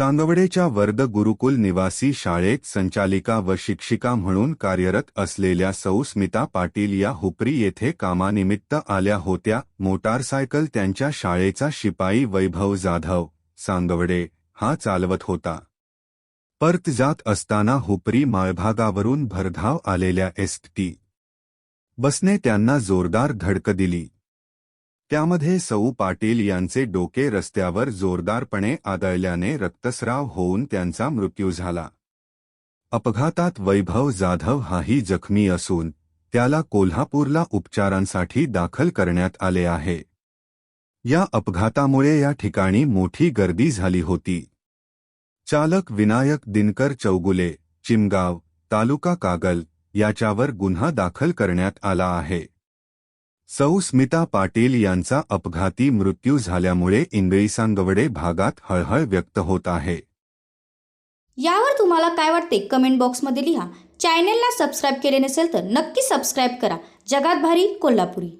चांदवडेच्या वर्द गुरुकुल निवासी शाळेत संचालिका व शिक्षिका म्हणून कार्यरत असलेल्या सौस्मिता पाटील या हुपरी येथे कामानिमित्त आल्या होत्या. मोटारसायकल त्यांच्या शाळेचा शिपाई वैभव जाधव सांगवडे हा चालवत होता. परत जात असताना हुपरी माळभागावरून भरधाव आलेल्या एसटी बसने त्यांना जोरदार धडक दिली. त्यामध्ये सौ पाटील यांचे डोके रस्त्यावर जोरदारपणे आदळल्याने रक्तस्राव होऊन त्यांचा मृत्यू झाला. अपघातात वैभव जाधव हाही जखमी असून त्याला कोल्हापूरला उपचारांसाठी दाखल करण्यात आले आहे. या अपघातामुळे या ठिकाणी मोठी गर्दी झाली होती. चालक विनायक दिनकर चौगुले चिमगाव तालुका कागल याच्यावर गुन्हा दाखल करण्यात आला आहे. सौ स्मिता पाटील यांचा अपघाती मृत्यू झाल्यामुळे इंगळीसांगवडे भागात हळहळ व्यक्त होत आहे. यावर तुम्हाला काय वाटते? कमेंट बॉक्समध्ये लिहा. चॅनेलला सबस्क्राईब केले नसेल तर नक्की सबस्क्राईब करा. जगात भारी कोल्हापुरी.